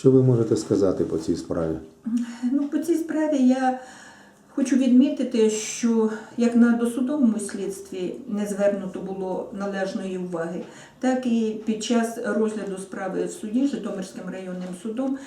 Що ви можете сказати по цій справі? Ну, по цій справі я хочу відмітити, що як на досудовому слідстві не звернуто було належної уваги, так і під час розгляду справи в суді Житомирським районним судом.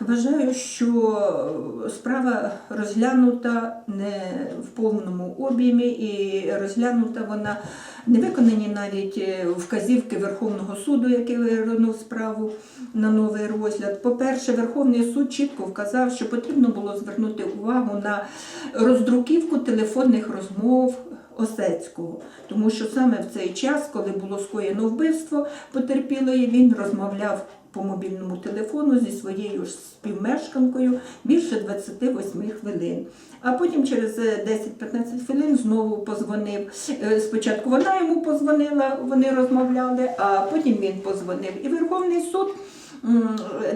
Вважаю, що справа розглянута не в повному об'ємі і розглянута вона не виконані навіть е, вказівки Верховного суду, який вивернув справу на новий розгляд. По-перше, Верховний суд чітко вказав, що потрібно було звернути увагу на роздруківку телефонних розмов. Осецького, тому що саме в цей час, коли було скоєно вбивство потерпілої, він розмовляв по мобільному телефону зі своєю ж співмешканкою більше 28 хвилин. А потім через е, 10-15 хвилин знову позвонив. Е, Спочатку вона йому позвонила, вони розмовляли, а потім він позвонив. І Верховний суд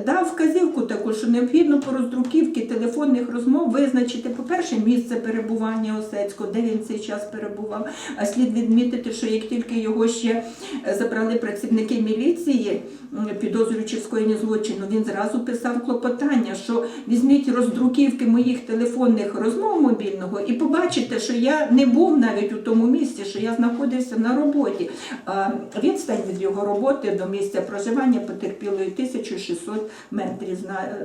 дав вказівку таку, що необхідно по роздруківці телефонних розмов визначити, по-перше, місце перебування Осецького, де він цей час перебував. А слід відмітити, що як тільки його ще е, забрали працівники міліції, підозрюючи в скоєнні злочину, він зразу писав клопотання, що візьміть роздруківки моїх телефонних розмов мобільного і побачите, що я не був навіть у тому місці, що я знаходився на роботі. А відстань від його роботи до місця проживання потерпілої 1600 метрів,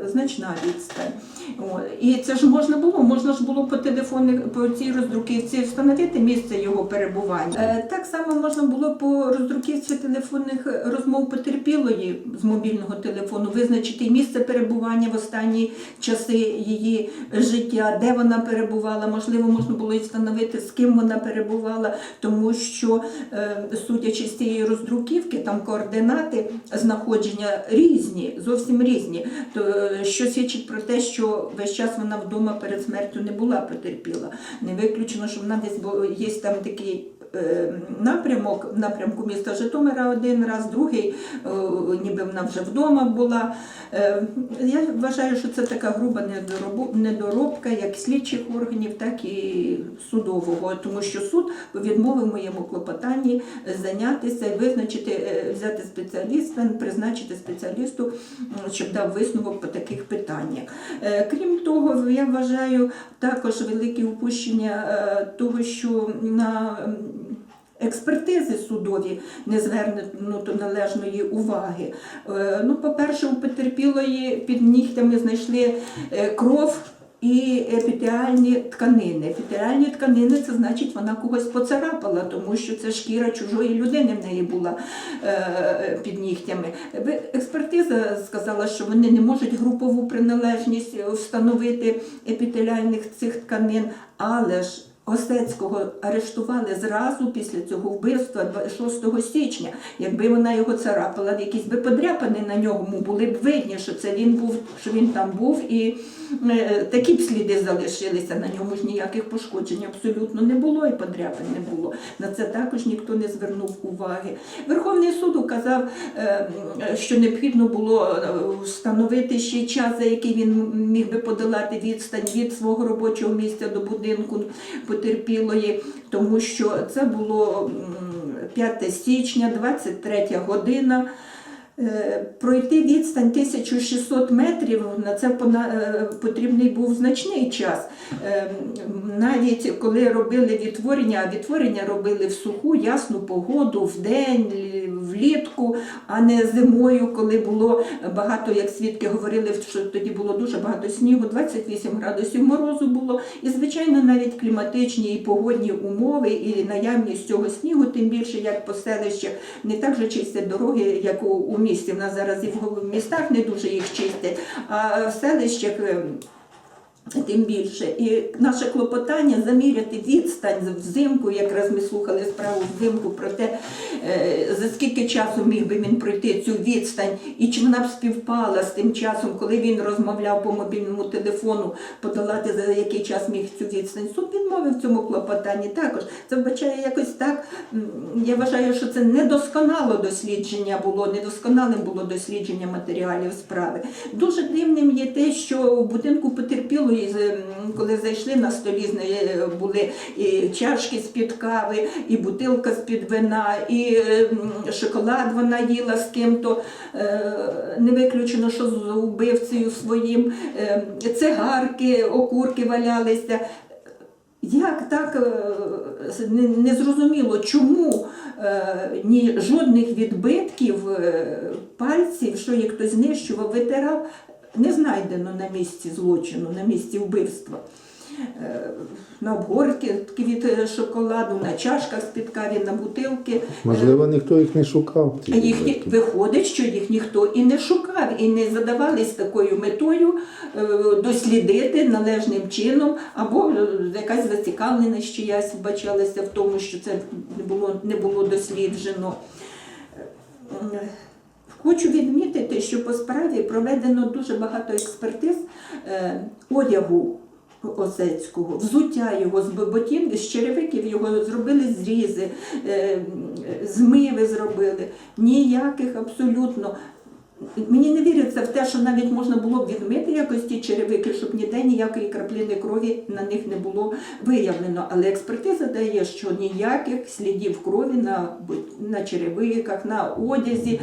значна відстань. І це ж можна було, можна ж було по телефонних по цій роздруківці встановити місце його перебування. Е, Так само можна було по роздруківці телефонних розмов потерпілої з мобільного телефону визначити місце перебування в останні часи її життя, де вона перебувала. Можливо, можна було і встановити, з ким вона перебувала, тому що, е, судячи з цієї роздруківки, там координати знаходження різні, зовсім різні. То, е, що свідчить про те, що весь час вона вдома перед смертю не була потерпіла. Не виключено, що вона десь є там такий. Е, Напрямок в напрямку міста Житомира один раз, другий, е, ніби вона вже вдома була. Е, Я вважаю, що це така груба недоробка як слідчих органів, так і судового, тому що суд відмовив моєму клопотанні зайнятися визначити, взяти спеціаліста, призначити спеціалісту, щоб дав висновок по таких питаннях. Крім того, я вважаю також велике упущення того, що на Експертизи судові не звернуто належної уваги. Е, Ну, по-перше, у потерпілої під нігтями знайшли е, кров і епітеальні тканини. Епітеальні тканини це значить, вона когось поцарапала, тому що це шкіра чужої людини в неї була е, під нігтями. Експертиза сказала, що вони не можуть групову приналежність встановити епітеліальних цих тканин, але ж Осецького арештували зразу після цього вбивства 26 січня. Якби вона його царапала, якісь би подряпини на ньому були б видні, що це він був, що він там був, і такі б сліди залишилися. На ньому ж ніяких пошкоджень абсолютно не було, і подряпин не було. На це також ніхто не звернув уваги. Верховний суд указав, е, що необхідно було е, встановити ще час, за який він міг би подолати відстань від свого робочого місця до будинку потерпілої, тому що це було 5 січня, 23 година. Е, Пройти відстань 1600 метрів на це е, потрібний був значний час. Е, Навіть коли робили відтворення, а відтворення робили в суху, ясну погоду, в день, влітку, а не зимою, коли було багато, як свідки говорили, що тоді було дуже багато снігу, 28 градусів морозу було. І, звичайно, навіть кліматичні і погодні умови, і наявність цього снігу, тим більше як по селищах, не так же чистять дороги, як у місті. У нас зараз і в містах не дуже їх чистять, а в селищах. Тим більше. І наше клопотання заміряти відстань взимку, якраз ми слухали справу взимку про те, е, за скільки часу міг би він пройти цю відстань, і чи вона б співпала з тим часом, коли він розмовляв по мобільному телефону, подолати за який час міг цю відстань. Суд відмовив цьому клопотанні також. Це вбачає якось так. Я вважаю, що це недосконало дослідження було, недосконалим було дослідження матеріалів справи. Дуже дивним є те, що в будинку м, коли зайшли на столі, були і чашки з-під кави, і бутилка з-під вина, і е, шоколад вона їла з ким-то. Е, Не виключено, що з убивцею своїм, Е, цигарки, окурки валялися. Як так е, не, зрозуміло, чому е, ні жодних відбитків е, пальців, що їх хтось знищував, витирав, не знайдено на місці злочину, на місці вбивства. Е, На обгортки від е, шоколаду, на чашках з-під каві, на бутилки. Можливо, ніхто їх не шукав. Їх ні- виходить, що їх ніхто і не шукав, і не задавались такою метою е, дослідити належним чином, або е, якась зацікавленість чиясь вбачалася в тому, що це не було, не було досліджено. Е, Хочу відмітити, що по справі проведено дуже багато експертиз е, одягу Осецького, взуття його з ботинки, з черевиків його зробили зрізи, е, змиви зробили. Ніяких абсолютно. Мені не віриться в те, що навіть можна було б відмити якось ті черевики, щоб ніде ніякої краплини крові на них не було виявлено. Але експертиза дає, що ніяких слідів крові на, на черевиках, на одязі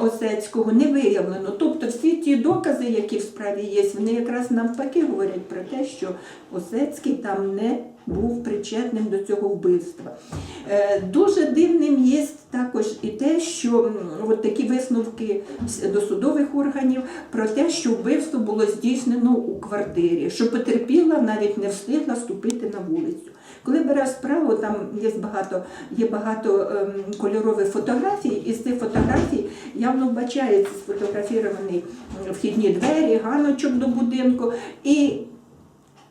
Осецького не виявлено. Тобто всі ті докази, які в справі є, вони якраз навпаки говорять про те, що Осецький там не був причетним до цього вбивства. Е, Дуже дивним є також і те, що от такі висновки досудових органів про те, що вбивство було здійснено у квартирі, що потерпіла навіть не встигла ступити на вулицю. Коли береш справу, там є багато, є багато ем, кольорових фотографій, і з цих фотографій явно вбачається сфотографіровані вхідні двері, ганочок до будинку. І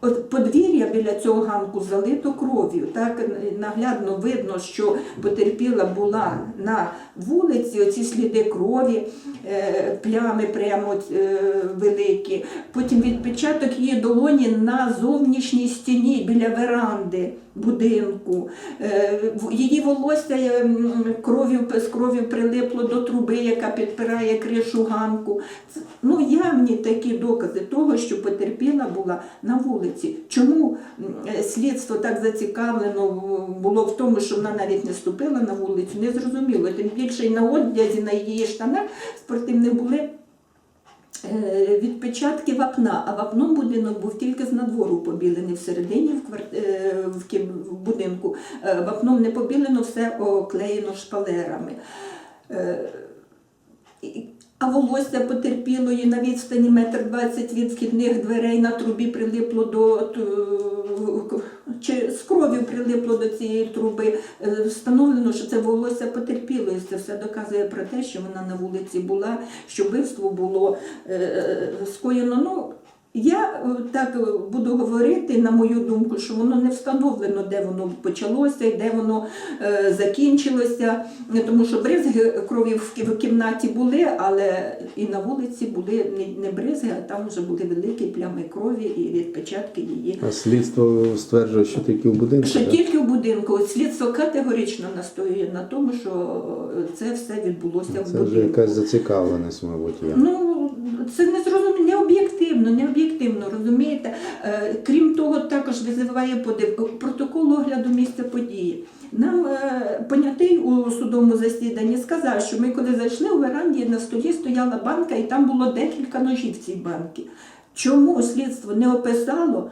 От подвір'я біля цього ганку залито кров'ю. Так наглядно видно, що потерпіла була на вулиці, оці сліди крові, е, плями прямо е, великі. Потім відпечаток її долоні на зовнішній стіні біля веранди будинку. Е, Її волосся кров'ю з кров'ю прилипло до труби, яка підпирає кришу ганку. Ну, явні такі докази того, що потерпіла була на вулиці. Чому е, слідство так зацікавлено було в тому, що вона навіть не ступила на вулицю, не зрозуміло. Тим більше і на одязі, на її штанах спортивних були е, відпечатки вапна, а вапном будинок був тільки з надвору побілений всередині в, кварт... е, в, будинку. Вапном не побілено, все оклеєно шпалерами. Е, А волосся потерпілої на відстані метр двадцять від вхідних дверей на трубі прилипло до чи з кров'ю прилипло до цієї труби. Е, Встановлено, що це волосся потерпілої. Це все доказує про те, що вона на вулиці була, що вбивство було е, скоєно. Ну, я е, так е, буду говорити, на мою думку, що воно не встановлено, де воно почалося і де воно е, закінчилося, тому що бризги крові в кі- в кімнаті були, але і на вулиці були не, бризги, а там вже були великі плями крові і відпечатки її. А слідство стверджує, що тільки в будинку. Що так? тільки в будинку слідство категорично настоює на тому, що це все відбулося в Це вже будинку. якась зацікавленість, мабуть, є. Ну, це не зрозуміло, не об'єктивно, не об'єктивно, розумієте? Е, крім того, також визиває подив протокол огляду місця події. Нам е, понятий у судовому засіданні сказав, що ми коли зайшли у веранді, на столі стояла банка, і там було декілька ножів в цій банці. Чому слідство не описало?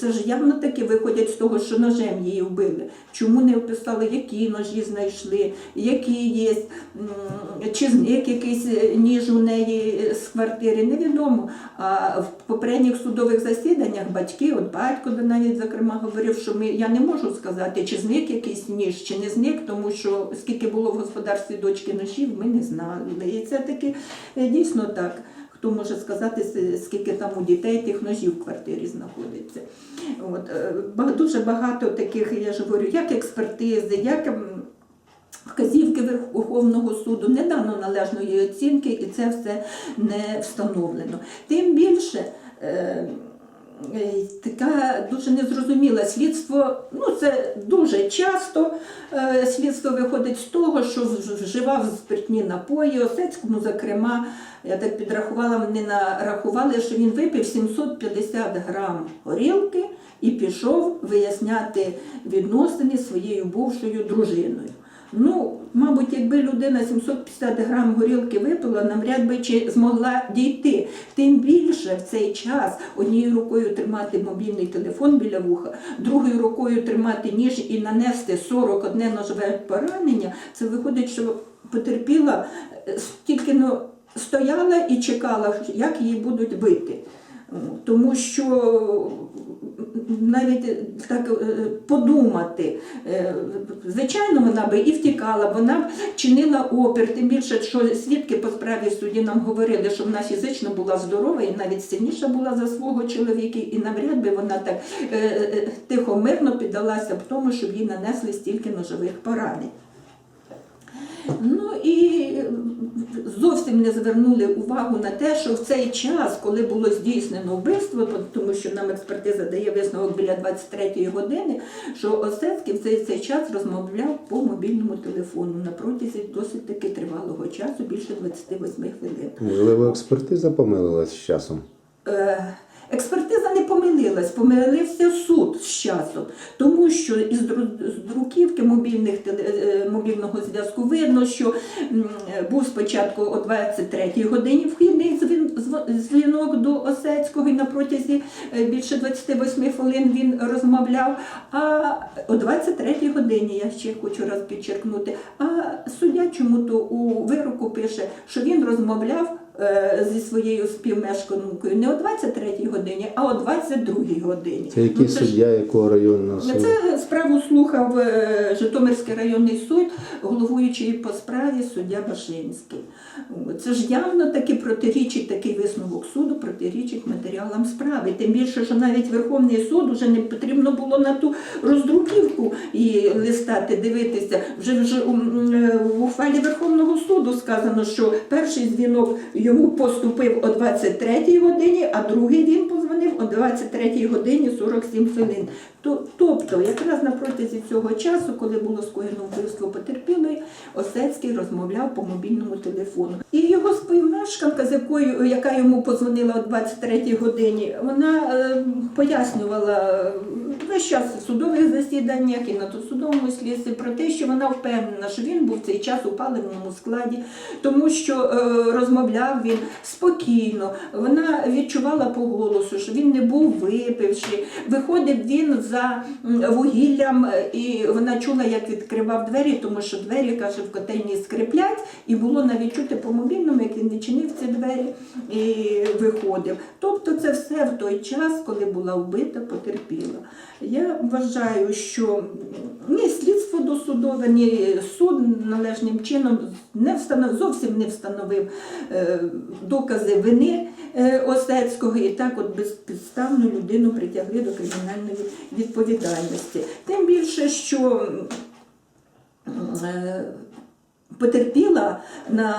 Це ж явно таки виходять з того, що ножем її вбили. Чому не описали, які ножі знайшли, які є, чи зник якийсь е, ніж у неї з квартири, невідомо. А в попередніх судових засіданнях батьки, от батько навіть зокрема говорив, що ми, я не можу сказати, чи зник якийсь ніж, чи не зник, тому що скільки було в господарстві дочки ножів, ми не знали. І це таки е, дійсно так. Хто може сказати, скільки там у дітей тих ножів в квартирі знаходиться? От, е, дуже багато таких, я ж говорю, як експертизи, як вказівки Верховного суду, не дано належної оцінки, і це все не встановлено. Тим більше. Е, така дуже незрозуміла. Слідство, ну це дуже часто е, слідство виходить з того, що вживав спиртні напої, Осецькому, зокрема, я так підрахувала, вони нарахували, що він випив 750 грам горілки і пішов виясняти відносини зі своєю бувшою дружиною. Ну, мабуть, якби людина 750 грам горілки випила, навряд би чи змогла дійти. Тим більше в цей час однією рукою тримати мобільний телефон біля вуха, другою рукою тримати ніж і нанести 41 ножове поранення. Це виходить, що потерпіла е, тільки ну, стояла і чекала, як її будуть бити. Тому що навіть так е, подумати, е, звичайно, вона би і втікала, вона б чинила опір, тим більше, що свідки по справі в суді нам говорили, що вона фізично була здорова і навіть сильніша була за свого чоловіка, і навряд би вона так е, тихо мирно піддалася б тому, щоб їй нанесли стільки ножових поранень. Ну і зовсім не звернули увагу на те, що в цей час, коли було здійснено вбивство, тому що нам експертиза дає висновок біля 23-ї години, що Осецький в цей, цей час розмовляв по мобільному телефону на протязі досить таки тривалого часу, більше 28 хвилин. Можливо, експертиза помилилась з часом. Е, Експертиза не помилилась, помилився суд з часом, тому що із дру- друківки мобільних е, мобільного зв'язку видно, що був спочатку о 23-й годині вхідний дзвінок до Осецького, і на протязі е, більше 28 хвилин він розмовляв. А о 23-й годині я ще хочу раз підчеркнути. А суддя чому-то у вироку пише, що він розмовляв зі своєю співмешканкою не о 23-й годині, а о 22-й годині. Це який Ну, ж- суддя якого районного суду? це справу слухав е, Житомирський районний суд, головуючий по справі суддя Башинський. Це ж явно таки протирічить такий висновок суду, протирічить матеріалам справи. Тим більше, що навіть Верховний суд вже не потрібно було на ту роздруківку і листати, дивитися. Вже вже у, е, в ухвалі Верховного суду сказано, що перший дзвінок йому поступив о 23-й годині, а другий він позвонив о 23-й годині 47 хвилин. Тобто, якраз на протязі цього часу, коли було скоєно вбивство потерпілої, Осецький розмовляв по мобільному телефону. І його співмешканка, з якою яка йому позвонила о 23-й годині, вона е, пояснювала весь час в судових засіданнях і на судовому слідстві про те, що вона впевнена, що він був в цей час у паливному складі, тому що е, розмовляв він спокійно. Вона відчувала по голосу, що він не був випивши. Виходив він за вугіллям, е, і вона чула, як відкривав двері, тому що двері, каже, в котельні скриплять, і було навіть чути по мобільному, як він відчинив ці двері і виходив. Тобто це все в той час, коли була вбита, потерпіла. Я вважаю, що ні слідство досудове, ні суд належним чином не встанов, зовсім не встановив е, докази вини е, Осецького і так от безпідставно людину притягли до кримінальної відповідальності. Тим більше, що е, потерпіла на,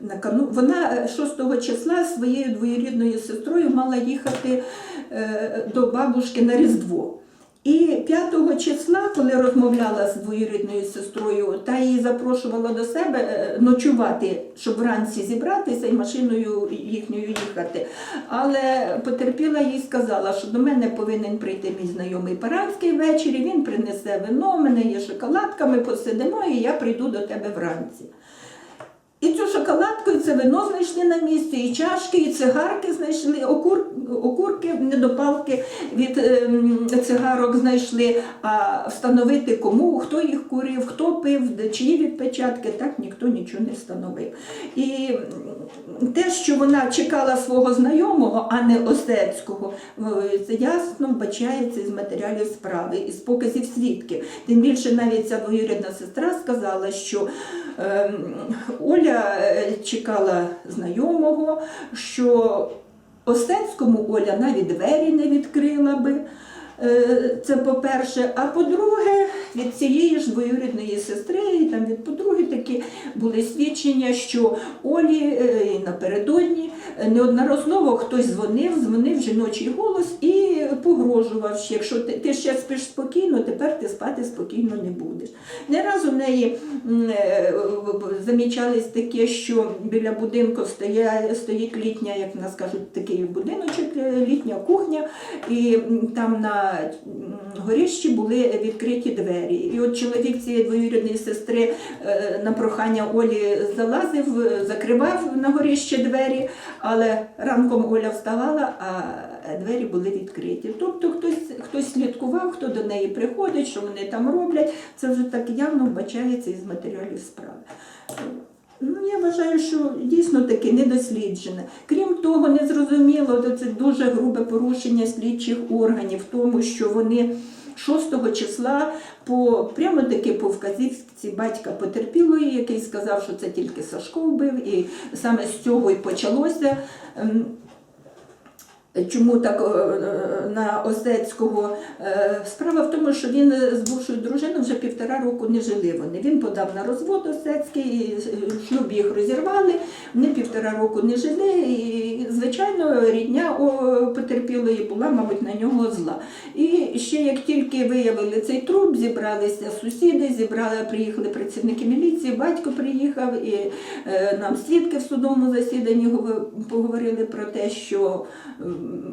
на кану. Вона 6 числа своєю двоюрідною сестрою мала їхати до бабушки на Різдво. І 5 числа, коли розмовляла з двоюрідною сестрою, та її запрошувала до себе е, ночувати, щоб вранці зібратися і машиною їхньою їхати. Але потерпіла їй сказала, що до мене повинен прийти мій знайомий Паранський ввечері, він принесе вино, мене є шоколадка, ми посидимо, і я прийду до тебе вранці. І цю шоколадку, і це вино знайшли на місці, і чашки, і цигарки знайшли, окур, окурки, недопалки від ем, цигарок знайшли. А встановити кому, хто їх курив, хто пив, чиї відпечатки, так ніхто нічого не встановив. І те, що вона чекала свого знайомого, а не Осецького, е, це ясно вбачається із матеріалів справи, із показів свідків. Тим більше навіть ця двоюрідна сестра сказала, що Оля е, чекала знайомого, що Остецькому Оля навіть двері не відкрила би. Е, Це по-перше. А по-друге, від цієї ж двоюрідної сестри, і там від подруги такі були свідчення, що Олі е, напередодні неодноразово хтось дзвонив, дзвонив жіночий голос і погрожував, що якщо ти, ти ще спиш спокійно, тепер ти спати спокійно не будеш. Не раз у неї е, замічались таке, що біля будинку стоя, стоїть літня, як в нас кажуть, такий будиночок, е, літня кухня, і там на горищі були відкриті двері. І от чоловік цієї двоюрідної сестри е, на прохання Олі залазив, закривав на горіще двері, але ранком Оля вставала, а двері були відкриті. Тобто хтось, хтось слідкував, хто до неї приходить, що вони там роблять. Це вже так явно вбачається із матеріалів справи. Ну, я вважаю, що дійсно таки недосліджене. Крім того, незрозуміло, це дуже грубе порушення слідчих органів, тому, що вони 6 числа по прямо таки по вказівці батька потерпілої, який сказав, що це тільки Сашко вбив, і саме з цього і почалося. Чому так е, е, на Осецького? Е, Справа в тому, що він з бувшою дружиною вже півтора року не жили вони. Він подав на розвод Осецький, і шлюб їх розірвали, вони півтора року не жили, і, звичайно, рідня о, потерпілої була, мабуть, на нього зла. І ще як тільки виявили цей труп, зібралися сусіди, зібрали, приїхали працівники міліції, батько приїхав, і нам свідки в судовому засіданні поговорили про те, що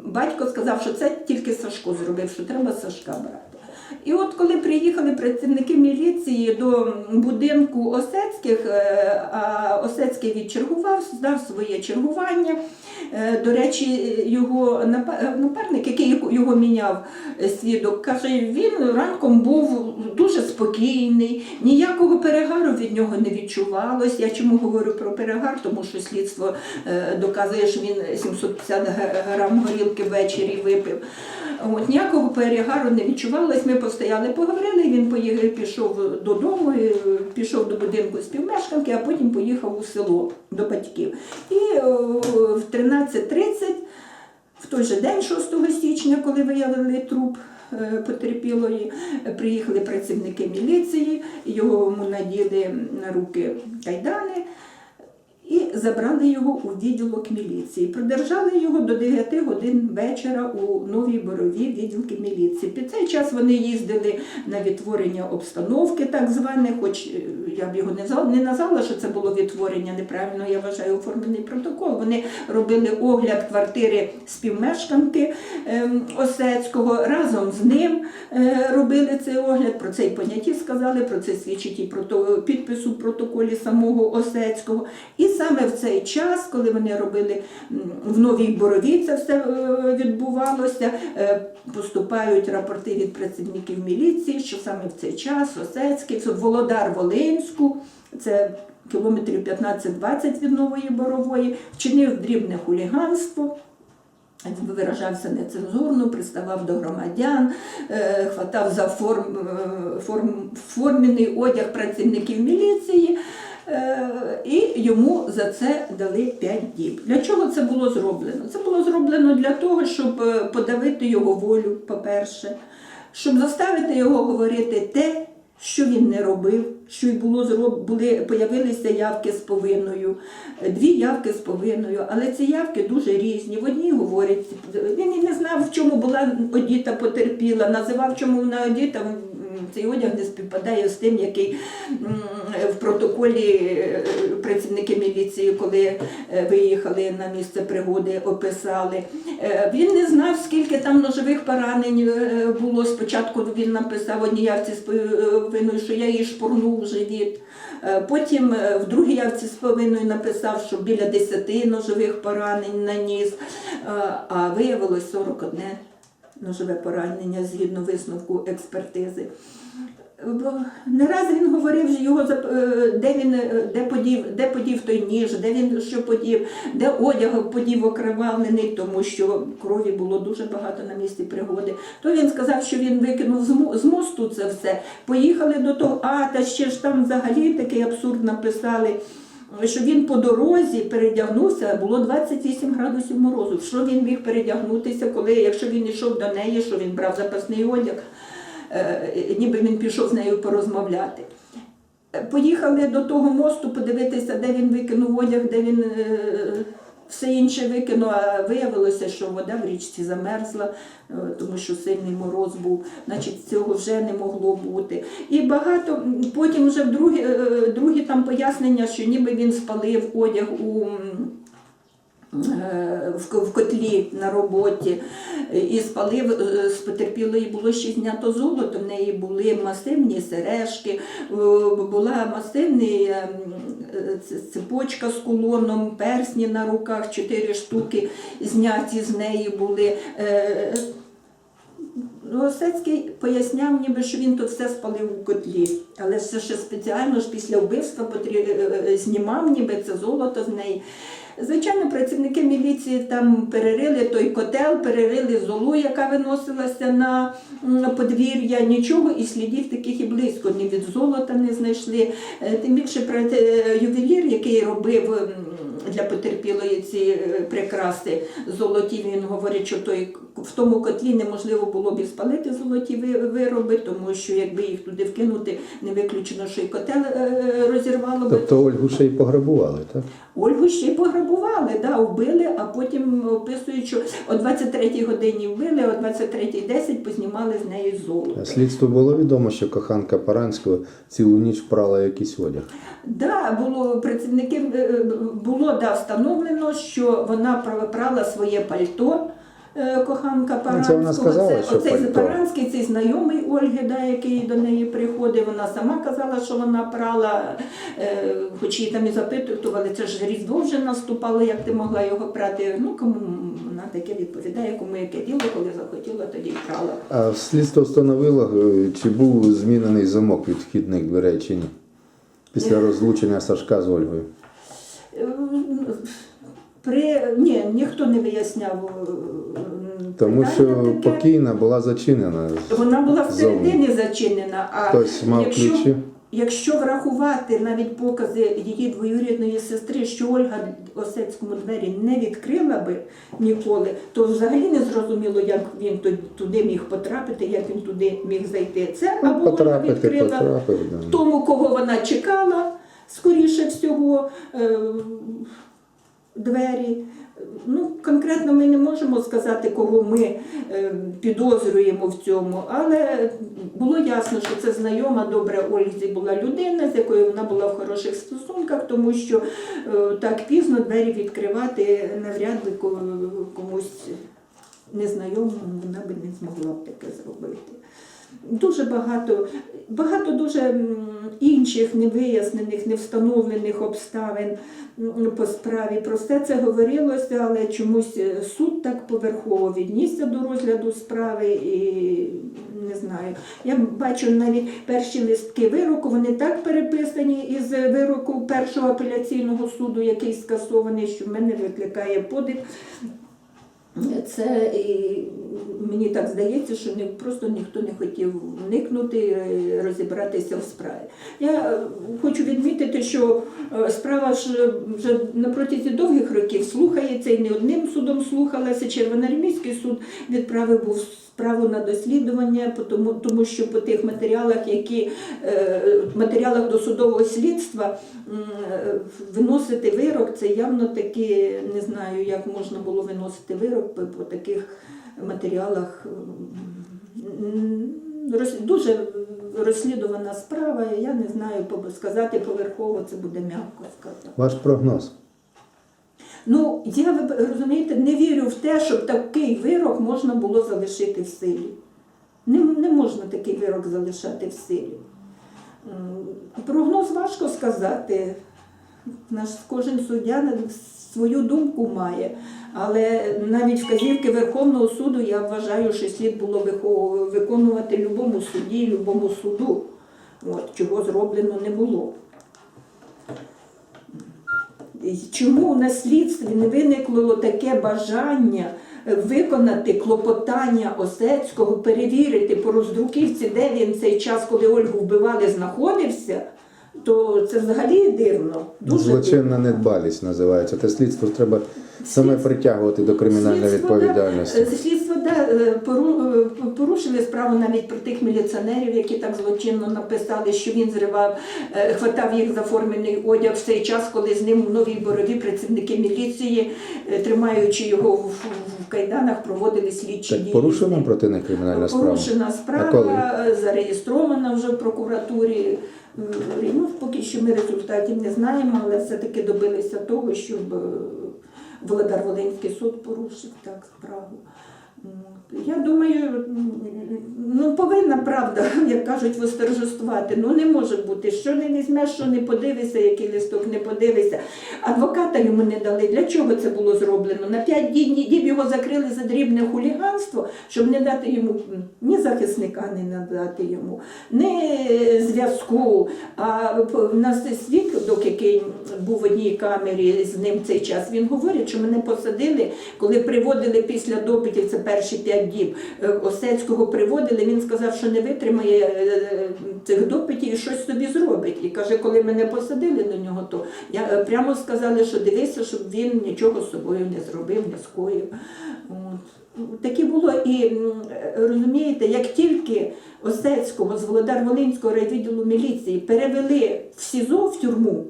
батько сказав, що це тільки Сашко зробив, що треба Сашка брати. І от коли приїхали працівники міліції до будинку Осецьких, е, а Осецький відчергував, здав своє чергування. Е, До речі, його напарник, який його міняв е, свідок, каже, він ранком був дуже спокійний, ніякого перегару від нього не відчувалось. Я чому говорю про перегар? Тому що слідство е, доказує, що він 750 грам горілки ввечері випив. От, ніякого перегару не відчувалось. Ми постояли, поговорили. Він поїхав, пішов додому, е, пішов до будинку співмешканки, а потім поїхав у село до батьків. І о, в 13.30 в той же день, 6 січня, коли виявили труп е, потерпілої, е, приїхали працівники міліції, йому наділи на руки кайдани. І забрали його у відділок міліції. Продержали його до 9 годин вечора у Новій Борові відділки міліції. Під цей час вони їздили на відтворення обстановки, так зване, хоч е, я б його не назвала, що це було відтворення неправильно, я вважаю оформлений протокол. Вони робили огляд квартири співмешканки ем, Осецького. Разом з ним е, робили цей огляд. Про це і сказали, про це свідчить і підпис у протоколі самого Осецького. І саме в цей час, коли вони робили в Новій Борові, це все е, відбувалося, е, поступають рапорти від працівників міліції, що саме в цей час Осецький, це Володар Волинську, це кілометрів 15-20 від Нової Борової, вчинив дрібне хуліганство. Виражався нецензурно, приставав до громадян, е, хватав за форм, форм, формений одяг працівників міліції, і йому за це дали 5 діб. Для чого це було зроблено? Це було зроблено для того, щоб е, подавити його волю, по-перше, щоб заставити його говорити те, що він не робив, що й було були, появилися явки з повинною, е, дві явки з повинною, але ці явки дуже різні. В одній говорять, він і не знав, в чому була одіта потерпіла, називав, чому вона одіта. Цей одяг не співпадає з тим, який в протоколі е, працівники міліції, коли е, виїхали на місце пригоди, описали. Е, Він не знав, скільки там ножових поранень було. Спочатку він написав одній явці з повинною, що я її шпурнув в живіт. Потім в другій явці з повинною написав, що біля 10 ножових поранень наніс, а виявилось 41 ножове поранення згідно висновку експертизи. Бо Не раз він говорив, його е, де він е, де подів, де подів той ніж, де він що подів, де одяг подів окривавлений, тому що крові було дуже багато на місці пригоди. То він сказав, що він викинув з мосту це все. Поїхали до того, а та ще ж там взагалі такий абсурд написали. Що він по дорозі передягнувся, було 28 градусів морозу. Що він міг передягнутися, коли, якщо він йшов до неї, що він брав запасний одяг, е, ніби він пішов з нею порозмовляти. Е, Поїхали до того мосту подивитися, де він викинув одяг, де він е, все інше викинув, а виявилося, що вода в річці замерзла, е, тому що сильний мороз був, значить цього вже не могло бути. І багато потім вже другі, е, другі там пояснення, що ніби він спалив одяг у. е, В котлі на роботі е, і спалив е, з потерпілої було ще знято золото. В неї були масивні сережки, е, була масивний е, м, е, ц- цепочка з кулоном, персні на руках, чотири штуки зняті з неї були. Е, поясняв, ніби що він то все спалив у котлі, але все ще спеціально ж після вбивства е, е, знімав ніби це золото з неї. Звичайно, працівники міліції там перерили той котел, перерили золу, яка виносилася на подвір'я. Нічого і слідів таких і близько ні від золота не знайшли. Е, Тим більше е, ювелір, який робив для потерпілої ці е, прикраси золоті, він говорить, що той в тому котлі неможливо було б і спалити золоті вироби, тому що якби їх туди вкинути, не виключено, що і котел розірвало би. Тобто Ольгу ще й пограбували, так? Ольгу ще й пограбували, да, вбили, а потім описують, що о 23-й годині вбили, а о 23.10 познімали з неї золото. Слідство було відомо, що коханка Паранського цілу ніч прала якийсь одяг. Да, було працівники е, було да, встановлено, що вона пра- прала своє пальто. Е, Коханка Ну, Паранського. Це- оцей. Паранський, цей знайомий Ольги, да, який до неї приходив. Вона сама казала, що вона прала, е, хоч її там і запитували, це ж Різдво вже наступало, як ти могла його прати. Ну, кому вона таке відповідає, кому яке діло, коли захотіла, тоді й прала. А слідство встановило, е, чи був змінений замок від вхідних дверей чи ні? Після розлучення Сашка з Ольгою. При... Ні, ніхто не виясняв. е, Тому питання що таке. покійна була зачинена. Вона була всередині зачинена, а Хтось мав якщо, ключі. якщо врахувати навіть покази її двоюрідної сестри, що Ольга Осецькому двері не відкрила би ніколи, то взагалі не зрозуміло, як він туди міг потрапити, як він туди міг зайти. Це або вона Потрапити, відкрила потрапив. Да. тому, кого вона чекала, скоріше всього, е, двері. Ну, конкретно ми не можемо сказати, кого ми е, підозрюємо в цьому, але було ясно, що це знайома добра Ользі була людина, з якою вона була в хороших стосунках, тому що е, так пізно двері відкривати навряд ли комусь незнайомому вона би не змогла б таке зробити. Дуже багато, багато дуже інших невияснених, невстановлених обставин по справі. Про все це говорилося, але чомусь е, суд так поверхово віднісся до розгляду справи і не знаю. Я бачу навіть перші листки вироку, вони так переписані із вироку першого апеляційного суду, який скасований, що в мене викликає подив. Це і мені так здається, що не просто ніхто не хотів вникнути, е, розібратися в справі. Я е, хочу відмітити, що е, справа ж вже на протязі довгих років слухається і не одним судом слухалася. Червоноармійський суд відправив був справу на дослідження, по тому, тому що по тих матеріалах, які е, матеріалах досудового слідства виносити вирок, це явно таки не знаю, як можна було виносити вирок по, таких матеріалах. Дуже розслідувана справа, я не знаю, сказати поверхово це буде м'яко сказати. Ваш прогноз. Ну, я ви розумієте, не вірю в те, щоб такий вирок можна було залишити в силі. Не, не можна такий вирок залишати в силі. Прогноз важко сказати. Наш кожен суддя свою думку має. Але навіть вказівки Верховного суду я вважаю, що слід було виконувати любому судді, любому суду. От, чого зроблено не було. Чому на слідстві не виникло таке бажання е, виконати клопотання Осецького, перевірити по роздруківці, де він цей час, коли Ольгу вбивали, знаходився, то це взагалі дивно. Дуже дивно. Злочинна недбалість називається. Те слідство треба саме притягувати до кримінальної да, відповідальності. е, Слідство да, е, пору- е, порушили справу навіть про тих міліціонерів, які так злочинно написали, що він зривав, е, хватав їх за формений одяг в цей час, коли з ним у новій борові працівники міліції, е, тримаючи його в, в кайданах, проводили слідчі Так дії. порушена проти них кримінальна справа? Порушена справа, е, зареєстрована вже в прокуратурі. Ну, поки що ми результатів не знаємо, але все-таки добилися того, щоб е, Володар Волинський суд порушив так справу. Я думаю, ну повинна правда, як кажуть, восторжествувати. Ну не може бути. Що не візьмеш, що не подивишся, який листок не подивишся. Адвоката йому не дали. Для чого це було зроблено? На п'ять діб його закрили за дрібне хуліганство, щоб не дати йому ні захисника, не надати йому, ні зв'язку. А в нас свідок, який був в одній камері з ним цей час, він говорить, що мене посадили, коли приводили після допитів, це перші п'ять діб, е, Осецького приводили, він сказав, що не витримає е, цих допитів і щось собі зробить. І каже, коли мене посадили до нього, то я е, прямо сказали, що дивися, щоб він нічого з собою не зробив, не скоїв. Таке було і е, розумієте, як тільки Осецького з Володар Волинського райвідділу міліції перевели в СІЗО в тюрму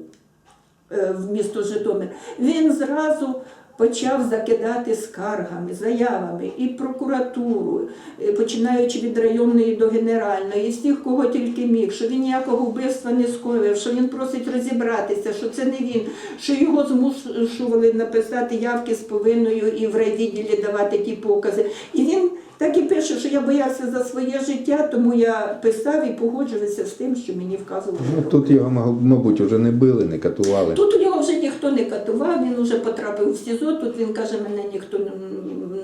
е, в місто Житомир, він зразу почав закидати скаргами, заявами і прокуратуру, е, починаючи від районної до генеральної, і всіх, кого тільки міг, що він ніякого вбивства не скоїв, що він просить розібратися, що це не він, що його змушували написати явки з повинною і в райвідділі давати ті покази. І він так і пише, що я боявся за своє життя, тому я писав і погоджувався з тим, що мені вказували. Ну, тут його, мабуть, вже не били, не катували. Тут у нього вже ніхто не катував, він вже потрапив в СІЗО. Тут він каже, мене ніхто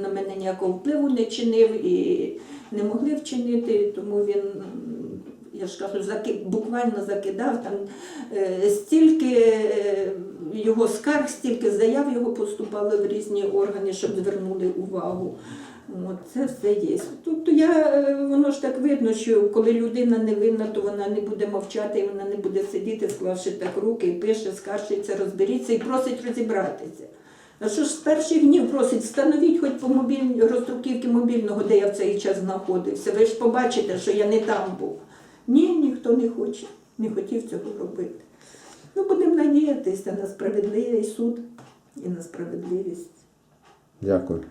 на мене ніякого впливу не чинив і не могли вчинити, тому він. Я ж кажу, заки- буквально закидав там е, стільки е, його скарг, стільки заяв його поступало в різні органи, щоб звернули увагу. Це все є. Тобто я, е, воно ж так видно, що коли людина невинна, то вона не буде мовчати, і вона не буде сидіти, склавши так руки, і пише, скаржиться, розберіться і просить розібратися. А що ж з перших днів просить, встановіть хоч по мобільній роздруківки мобільного, де я в цей час знаходився. Ви ж побачите, що я не там був. Ні, ніхто не хоче, не хотів цього робити. Ну, будемо надіятися на справедливий суд і на справедливість. Дякую.